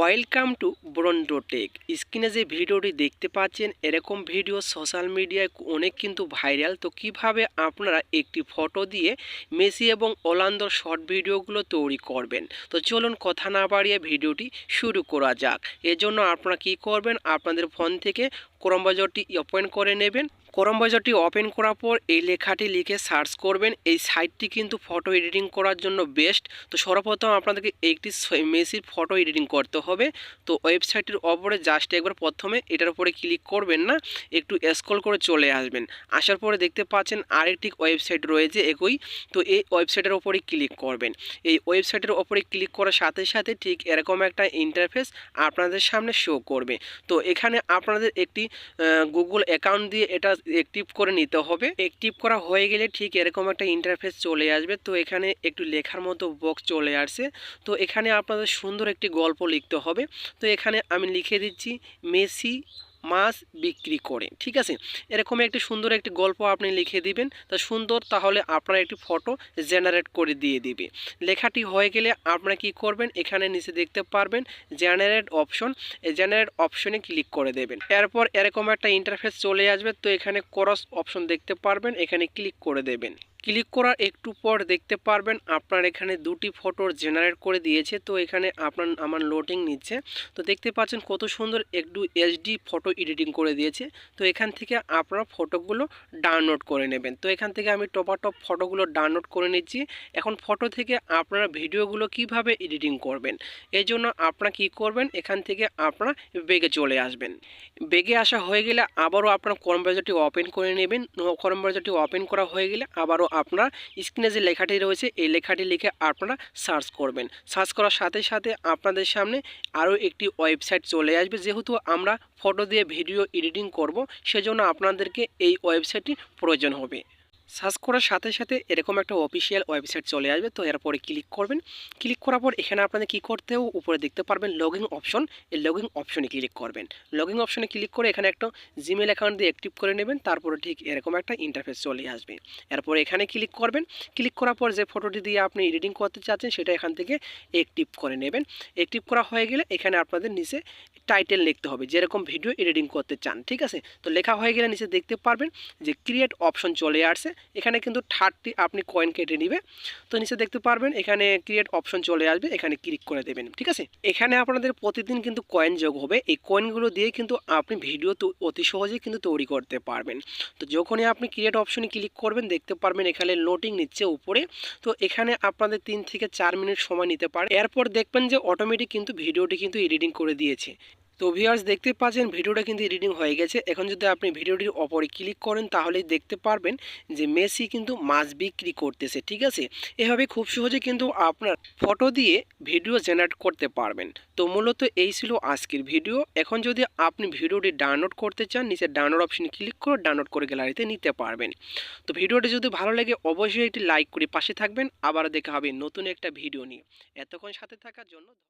Welcome to ব্রন্ডোটেক স্ক্রিনে যে ভিডিওটি দেখতে পাচ্ছেন, এরকম ভিডিও সোশ্যাল মিডিয়ায় অনেক কিন্তু ভাইরাল তো কীভাবে আপনারা একটি ফটো দিয়ে মেসি এবং ওলান্দর শর্ট ভিডিওগুলো তৈরি করবেন? তো চলুন কথা না বাড়িয়ে ভিডিওটি শুরু করা যাক। এজন্য আপনারা কি করবেন? আপনাদের ফোন থেকে ক্রোম বাজারটি ওপেন করে নেবেন। ক্রোম বাজারটি ওপেন করার পর এই লেখাটি লিখে সার্চ করবেন। এই সাইটটি কিন্তু ফটো এডিটিং করার জন্য বেস্ট তো সর্বপ্রথম আপনাদেরকে একটি মেসির ফটো এডিটিং করতে হবে। তো ওয়েবসাইটের ওপরে জাস্ট একবার প্রথমে এটার উপরে ক্লিক করবেন না, একটু স্ক্রল করে চলে আসবেন। আসার পরে দেখতে পাচ্ছেন আরেকটি ওয়েবসাইট রয়েছে একই। তো এই ওয়েবসাইটের ওপরে ক্লিক করবেন। এই ওয়েবসাইটের ওপরে ক্লিক করার সাথে সাথে ঠিক এরকম একটা ইন্টারফেস আপনাদের সামনে শো করবে। তো এখানে আপনাদের একটি গুগল অ্যাকাউন্ট দিয়ে এটা অ্যাক্টিভ করে নিতে হবে। অ্যাক্টিভ করা হয়ে গেলে ঠিক এরকম একটা ইন্টারফেস চলে আসবে। তো এখানে একটু লেখার মতো বক্স চলে আসছে। তো এখানে আপনাদের সুন্দর একটি গল্প লিখতে হবে। তো এখানে আমি লিখে দিচ্ছি, মেসি মাছ বিক্রি করে ঠিক আছে? এরকম একটি সুন্দর একটি গল্প আপনি লিখে দিবেন। তা সুন্দর, তাহলে আপনার একটি ফটো জেনারেট করে দিয়ে দিবে। লেখাটি হয়ে গেলে আপনারা কি করবেন? এখানে নিচে দেখতে পারবেন জেনারেট অপশন এই জেনারেট অপশনে ক্লিক করে দেবেন। এরপর এরকম একটা ইন্টারফেস চলে আসবে। তো এখানে ক্রস অপশন দেখতে পারবেন। এখানে ক্লিক করে দেবেন। ক্লিক করার একটু পর দেখতে পারবেন আপনার এখানে দুটি ফটো জেনারেট করে দিয়েছে। তো এখানে আপনার, আমার লোডিং নিচ্ছে। তো দেখতে পাচ্ছেন কত সুন্দর একটু এইচডি ফটো এডিটিং করে দিয়েছে। তো এখান থেকে আপনারা ফটোগুলো ডাউনলোড করে নেবেন। তো এখান থেকে আমি টপাটপ ফটোগুলো ডাউনলোড করে নিচ্ছি। এখন ফটো থেকে আপনারা ভিডিওগুলো কীভাবে এডিটিং করবেন? এই জন্য আপনারা কি করবেন? এখান থেকে আপনারা বেগে চলে আসবেন। বেগে আসা হয়ে গেলে আবারও আপনার কর্ম ব্রাউজারটি ওপেন করে নেবেন। কর্ম ব্রাউজারটি ওপেন করা হয়ে গেলে আবারও আপনার স্ক্রিনে যে লেখাটি রয়েছে, এই লেখাটি লিখে আপনারা সার্চ করবেন। সার্চ করার সাথে সাথে আপনাদের সামনে আরও একটি ওয়েবসাইট চলে আসবে। যেহেতু আমরা ফটো দিয়ে ভিডিও এডিটিং করব, সেজন্য আপনাদেরকে এই ওয়েবসাইটটি প্রয়োজন হবে। সার্চ করার সাথে সাথে এরকম একটা অফিসিয়াল ওয়েবসাইট চলে আসবে। তো এরপরে ক্লিক করবেন। ক্লিক করার পর এখানে আপনাদের কী করতেও উপরে দেখতে পারবেন লগইন অপশন এই লগইন অপশনে ক্লিক করবেন। লগইন অপশনে ক্লিক করে এখানে একটা জিমেল অ্যাকাউন্ট দিয়ে অ্যাক্টিভ করে নেবেন। তারপরে ঠিক এরকম একটা ইন্টারফেস চলে আসবে। এরপর এখানে ক্লিক করবেন। ক্লিক করার পর যে ফটোটি দিয়ে আপনি এডিটিং করতে চাচ্ছেন, সেটা এখান থেকে অ্যাক্টিভ করে নেবেন। অ্যাক্টিভ করা হয়ে গেলে এখানে আপনাদের নিচে টাইটেল লিখতে হবে। যেরকম ভিডিও এডিটিং করতে চান, ঠিক আছে? তো লেখা হয়ে গেলে নিচে দেখতে পারবেন যে ক্রিয়েট অপশন চলে আসছে। এখানে কিন্তু থার্টি আপনি কয়েন কেটে নেবে। তো নিচে দেখতে পারবেন, এখানে ক্রিয়েট অপশন চলে আসবে, এখানে ক্লিক করে দেবেন, ঠিক আছে? এখানে আপনাদের প্রতিদিন কিন্তু কয়েন যোগ হবে। এই কয়েনগুলো দিয়ে কিন্তু আপনি ভিডিও তো অতি সহজেই কিন্তু তৈরি করতে পারবেন। তো যখনই আপনি ক্রিয়েট অপশনে ক্লিক করবেন, দেখতে পারবেন এখানে লোটিং নিচ্ছে উপরে। তো এখানে আপনাদের তিন থেকে চার মিনিট সময় নিতে পারে। এরপর দেখবেন যে অটোমেটিক কিন্তু ভিডিওটি কিন্তু এডিটিং করে দিয়েছে। তো ভিউয়ার্স দেখতে পাচ্ছেন, ভিডিওটা কিন্তু এডিটিং হয়ে গেছে। এখন যদি আপনি ভিডিওটির ওপরে ক্লিক করেন, তাহলে দেখতে পারবেন যে মেসি কিন্তু মাছ বিক্রি করতেছে, ঠিক আছে? এভাবে খুব সহজে কিন্তু আপনার ফটো দিয়ে ভিডিও জেনারেট করতে পারবেন। তো মূলত এই ছিল আজকের ভিডিও এখন যদি আপনি ভিডিওটি ডাউনলোড করতে চান, নিচে ডাউনলোড অপশনে ক্লিক করে ডাউনলোড করে গ্যালারিতে নিতে পারবেন। তো ভিডিওটি যদি ভালো লাগে, অবশ্যই একটি লাইক করে পাশে থাকবেন। আবার দেখা হবে নতুন একটা ভিডিও নিয়ে। এতক্ষণ সাথে থাকার জন্য